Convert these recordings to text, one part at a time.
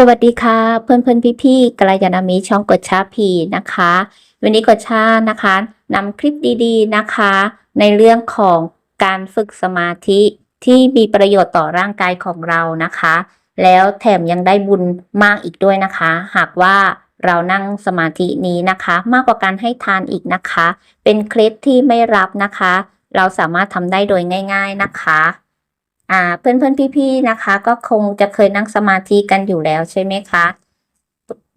สวัสดีค่ะ เพื่อนเพื่อนพี่พี่ๆกัลยาณมิช่องกดชาพีนะคะ วันนี้กดชานะคะนำคลิปดีๆนะคะ ในเรื่องของการฝึกสมาธิที่มีประโยชน์ต่อร่างกายของเรานะคะ แล้วแถมยังได้บุญมากอีกด้วยนะคะ หากว่าเรานั่งสมาธินี้นะคะ มากกว่าการให้ทานอีกนะคะ เป็นเคล็ดที่ไม่รับนะคะ เราสามารถทำได้โดยง่าย ๆนะคะ อ่าเพื่อนเพื่อนๆพี่ๆนะคะ ก็คงจะเคยนั่งสมาธิกันอยู่แล้วใช่ไหมคะ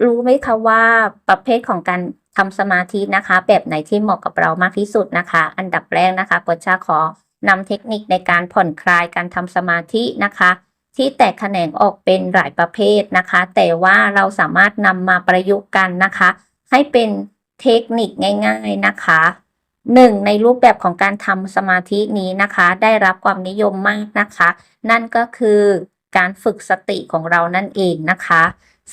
รู้ไหมคะว่าประเภทของการทำสมาธินะคะ แบบไหนที่เหมาะกับเรามากที่สุดนะคะ อันดับแรกนะคะกดชาขอนำเทคนิคในการผ่อนคลายการทำสมาธินะคะ ที่แตกแขนงออกเป็นหลายประเภทนะคะ แต่ว่าเราสามารถนำมาประยุกต์กันนะคะ ให้เป็นเทคนิคง่าย ๆนะคะ หนึ่งในรูปแบบของการทำสมาธินี้นะคะ ได้รับความนิยมมากนะคะ นั่นก็คือการฝึกสติของเรานั่นเองนะคะ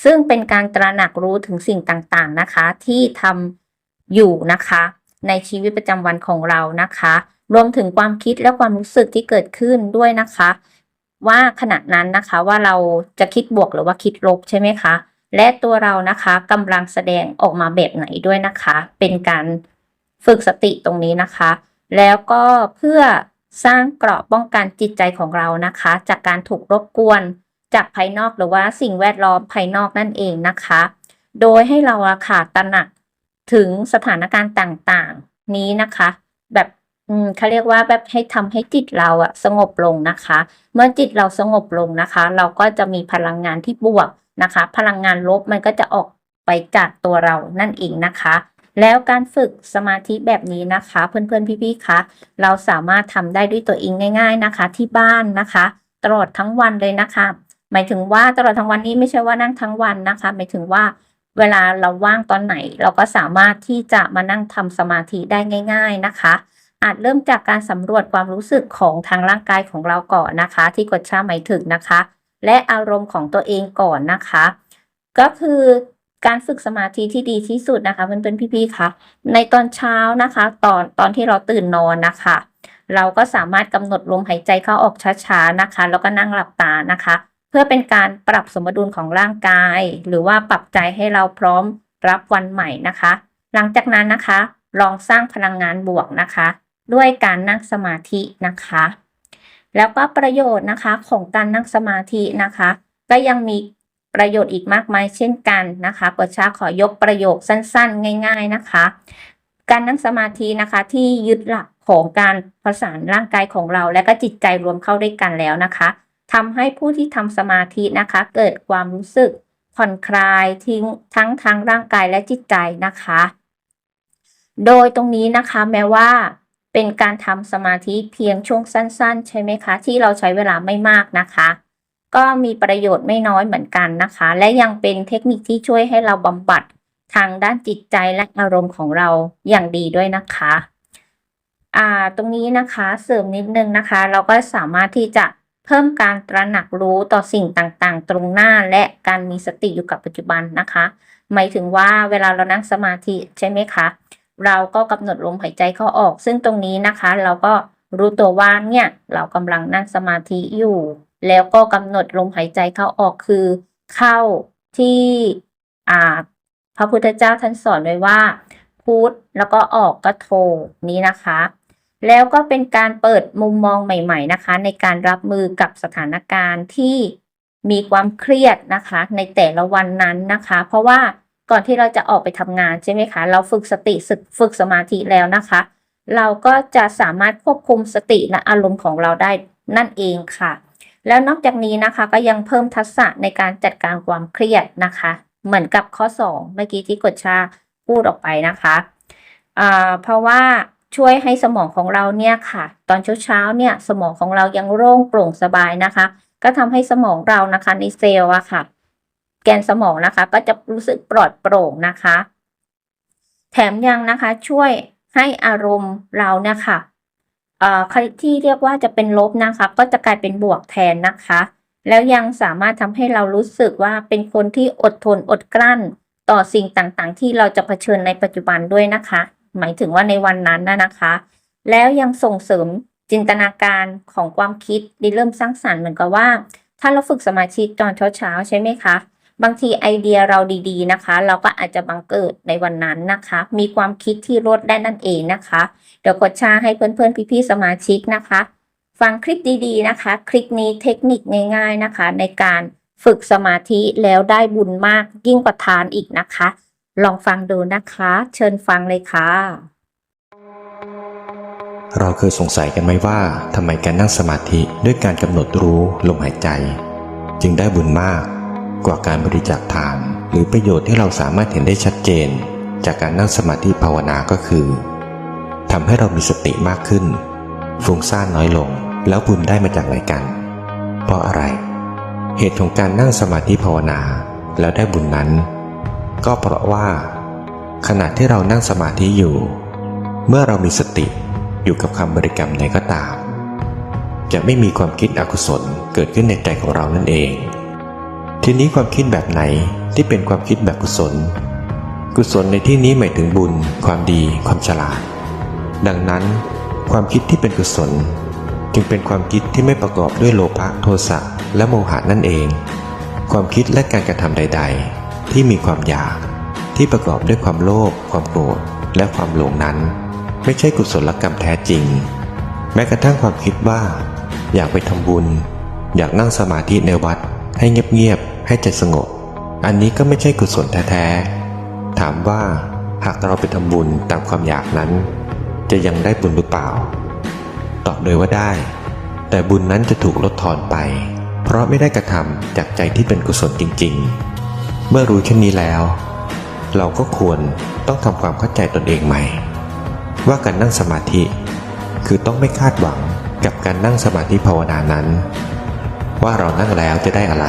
ซึ่งเป็นการตระหนักรู้ถึงสิ่งต่างๆนะคะ ที่ทำอยู่นะคะ ในชีวิตประจำวันของเรานะคะ รวมถึงความคิดและความรู้สึกที่เกิดขึ้นด้วยนะคะ ว่าขณะนั้นนะคะว่าเราจะคิดบวกหรือว่าคิดลบใช่ไหมคะ และตัวเรานะคะกำลังแสดงออกมาแบบไหนด้วยนะคะ เป็นการ ฝึกสติตรงนี้นะคะ แล้วก็เพื่อสร้างเกราะป้องกันจิตใจของเรานะคะ จากการถูกรบกวนจากภายนอกหรือว่าสิ่งแวดล้อมภายนอกนั่นเองนะคะ โดยให้เราอะค่ะตระหนักถึงสถานการณ์ต่างๆ นี้นะคะ แบบเขาเรียกว่าแบบให้ทำให้จิตเราอะสงบลงนะคะ เมื่อจิตเราสงบลงนะคะ เราก็จะมีพลังงานที่บวกนะคะ พลังงานลบมันก็จะออกไปจากตัวเรานั่นเองนะคะ แล้วการฝึกสมาธิแบบนี้นะคะ เพื่อนๆพี่ๆคะเราสามารถทำได้ด้วยตัวเองง่าย ๆนะคะ ที่บ้านนะคะ ตลอดทั้งวันเลยนะคะ หมายถึงว่าตลอดทั้งวันนี้ไม่ใช่ว่านั่งทั้งวันนะคะ หมายถึงว่าเวลาเราว่างตอนไหน เราก็สามารถที่จะมานั่งทำสมาธิได้ง่าย ๆนะคะ อาจเริ่มจากการสำรวจความรู้สึกของทางร่างกายของเราก่อนนะคะ ที่กดชาหมายถึงนะคะ และอารมณ์ของตัวเองก่อนนะคะ ก็คือ การฝึกสมาธิที่ดีที่สุดนะคะเพื่อนๆพี่ๆคะในตอนเช้านะคะ ตอนตอนที่เราตื่นนอนนะคะ เราก็สามารถกำหนดลมหายใจเข้าออกช้าๆนะคะ แล้วก็นั่งหลับตานะคะ เพื่อเป็นการปรับสมดุลของร่างกาย หรือว่าปรับใจให้เราพร้อมรับวันใหม่นะคะ หลังจากนั้นนะคะ ลองสร้างพลังงานบวกนะคะ ด้วยการนั่งสมาธินะคะ แล้วก็ประโยชน์นะคะของการนั่งสมาธินะคะ ก็ยังมี ประโยชน์อีกมากมายเช่นกันนะคะกดชาขอยกประโยคสั้นๆ ง่าย ๆนะคะ การนั่งสมาธินะคะที่ยึดหลักของการประสานร่างกายของเรา และก็จิตใจรวมเข้าด้วยกันแล้วนะคะทำให้ผู้ที่ทำสมาธินะคะ เกิดความรู้สึกผ่อนคลายทิ้งทั้งทางร่างกายและจิตใจนะคะ โดยตรงนี้นะคะแม้ว่าเป็นการทำสมาธิเพียงช่วงสั้น ๆ ใช่ไหมคะ ที่เราใช้เวลาไม่มากนะคะ ก็มีประโยชน์ไม่น้อยเหมือนกันนะคะ และยังเป็นเทคนิคที่ช่วยให้เราบำบัดทางด้านจิตใจและอารมณ์ของเราอย่างดีด้วยนะคะอ่าตรงนี้นะคะเสริมนิดนึงนะคะ เราก็สามารถที่จะเพิ่มการตระหนักรู้ต่อสิ่งต่างๆ ตรงหน้าและการมีสติอยู่กับปัจจุบันนะคะ หมายถึงว่าเวลาเรานั่งสมาธิใช่ไหมคะ เราก็กำหนดลมหายใจเข้าออก ซึ่งตรงนี้นะคะ เราก็รู้ตัวว่าเนี่ยเรากำลังนั่งสมาธิอยู่ แล้วก็กำหนดลมหายใจเข้าออกคือ เข้าที่อ่าพระพุทธเจ้าท่านสอนไว้ว่าพุทธแล้วก็ออกก็โทนี้นะคะ แล้วก็เป็นการเปิดมุมมองใหม่ๆนะคะ ในการรับมือกับสถานการณ์ที่มีความเครียดนะคะ ในแต่ละวันนั้นนะคะ เพราะว่าก่อนที่เราจะออกไปทำงานใช่ไหมคะ เราฝึกสติฝึกฝึกสมาธิแล้วนะคะ เราก็จะสามารถควบคุมสติและอารมณ์ของเราได้นั่นเองค่ะ แล้วนอกจากนี้นะคะก็ยังเพิ่มทักษะในการจัดการความเครียดนะคะ เหมือนกับข้อ 2 เมื่อกี้ที่กดชาพูดออกไปนะคะเพราะว่าช่วยให้สมองของเราเนี่ยค่ะ ตอนเช้าๆเนี่ยสมองของเรายังโล่งโปร่งสบายนะคะ ก็ทำให้สมองเรานะคะในเซลล์อะค่ะ แกนสมองนะคะ ก็จะรู้สึกปลอดโปร่งนะคะ แถมยังนะคะช่วยให้อารมณ์เราเนี่ยค่ะ ที่เรียกว่าจะเป็นลบนะคะ ก็จะกลายเป็นบวกแทนนะคะ แล้วยังสามารถทำให้เรารู้สึกว่าเป็นคนที่อดทนอดกลั้น ต่อสิ่งต่างๆ ที่เราจะเผชิญในปัจจุบันด้วยนะคะ หมายถึงว่าในวันนั้นนะนะคะ แล้วยังส่งเสริมจินตนาการของความคิดริเริ่มสร้างสรรค์เหมือนกับว่า ถ้าเราฝึกสมาธิตอนเช้าๆใช่ไหมคะ บางทีไอเดียเราดีๆนะคะ เราก็อาจจะบังเกิดในวันนั้นนะคะ มีความคิดที่รดได้นั่นเองนะคะ เดี๋ยวกดชาให้เพื่อนๆพี่ๆสมาชิกนะคะ ฟังคลิปดีๆนะคะ คลิปนี้เทคนิคง่าย ๆนะคะ ในการฝึกสมาธิแล้วได้บุญมากยิ่งกว่าทานอีกนะคะ ลองฟังดูนะคะ เชิญฟังเลยค่ะ เราเคยสงสัยกันไหมว่าทำไมการนั่งสมาธิด้วยการกำหนดรู้ลมหายใจ จึงได้บุญมาก กว่าการบริจาคทาน หรือประโยชน์ที่เราสามารถเห็นได้ชัดเจน จากการนั่งสมาธิภาวนาก็คือทำให้เรามีสติมากขึ้น ฟุ้งซ่านน้อยลง แล้วบุญได้มาจากไหนกัน เพราะอะไร เหตุของการนั่งสมาธิภาวนาแล้วได้บุญนั้น ก็เพราะว่า ขณะที่เรานั่งสมาธิอยู่ เมื่อเรามีสติอยู่กับคำบริกรรมใดก็ตาม จะไม่มีความคิดอกุศลเกิดขึ้นในใจของเรานั่นเอง ทีนี้ความคิดแบบไหนที่เป็นความคิดแบบกุศล กุศลในที่นี้หมายถึงบุญ ความดี ความฉลาด ดังนั้น ความคิดที่เป็นกุศล จึงเป็นความคิดที่ไม่ประกอบด้วยโลภะโทสะและโมหะนั่นเอง ความคิดและการกระทำใด ๆ ที่มีความอยากที่ประกอบด้วยความโลภความโกรธและความหลงนั้น ไม่ใช่กุศลกรรมแท้จริง แม้กระทั่งความคิดว่า อยากไปทำบุญ อยากนั่งสมาธิในวัดให้เงียบๆ ให้ใจสงบ อันนี้ก็ไม่ใช่กุศลแท้ๆ ถามว่าหากเราไปทำบุญตามความอยากนั้น จะยังได้บุญหรือเปล่า ตอบโดยว่าได้ แต่บุญนั้นจะถูกลดทอนไป เพราะไม่ได้กระทำจากใจที่เป็นกุศลจริง ๆ เมื่อรู้เช่นนี้แล้ว เราก็ควรต้องทำความเข้าใจตนเองใหม่ ว่าการนั่งสมาธิ คือต้องไม่คาดหวังกับการนั่งสมาธิภาวนานั้น ว่าเรานั่งแล้วจะได้อะไร